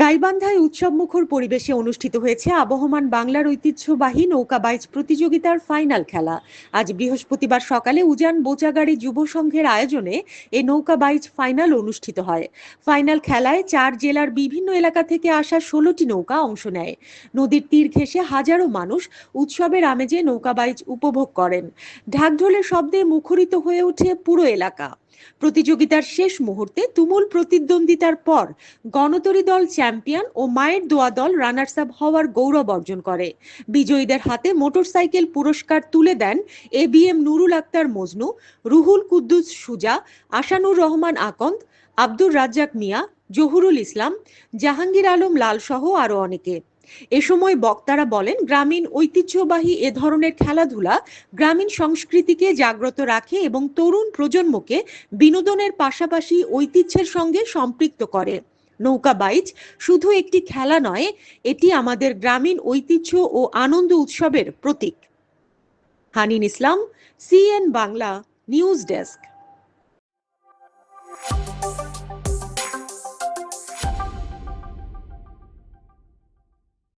গাইবান্ধায় উৎসবমুখর পরিবেশে অনুষ্ঠিত হয়েছে আবহমান বাংলার ঐতিহ্যবাহী নৌকা বাইচ প্রতিযোগিতার ফাইনাল খেলা। আজ বৃহস্পতিবার সকালে উজান বোচাগাড়ি যুব সংঘের আয়োজনে এ নৌকা বাইচ ফাইনাল অনুষ্ঠিত হয়। ফাইনাল খেলায় চার জেলার বিভিন্ন এলাকা থেকে আসা ষোলোটি নৌকা অংশ নেয়। নদীর তীর ঘেঁষে হাজারো মানুষ উৎসবের আমেজে নৌকা বাইচ উপভোগ করেন। ঢাকঢোলের শব্দে মুখরিত হয়ে ওঠে পুরো এলাকা। প্রতিযোগিতার শেষ মুহূর্তে তুমুল প্রতিদ্বন্দ্বিতার পর গণতরী দল চ্যাম্পিয়ন ও মায়ের দোয়া দল রানার্স আপ হওয়ার গৌরব অর্জন করে। বিজয়ীদের হাতে মোটরসাইকেল পুরস্কার তুলে দেন A B M Nurul Aktar Majnu, Ruhul Kuddus Suja, Ashanur Rahman Akand, Abdur Razzak Mia, Zahurul Islam, Jahangir Alam Lal সহ আরও অনেকে। এ সময় বক্তারা বলেন, গ্রামীণ ঐতিহ্যবাহী এ ধরনের খেলাধুলা গ্রামীণ সংস্কৃতিকে জাগ্রত রাখে এবং তরুণ প্রজন্মকে বিনোদনের পাশাপাশি ঐতিহ্যের সঙ্গে সম্পৃক্ত করে। নৌকা বাইচ শুধু একটি খেলা নয়, এটি আমাদের গ্রামীণ ঐতিহ্য ও আনন্দ উৎসবের প্রতীক। Hanin Islam, CN Bangla, news desk.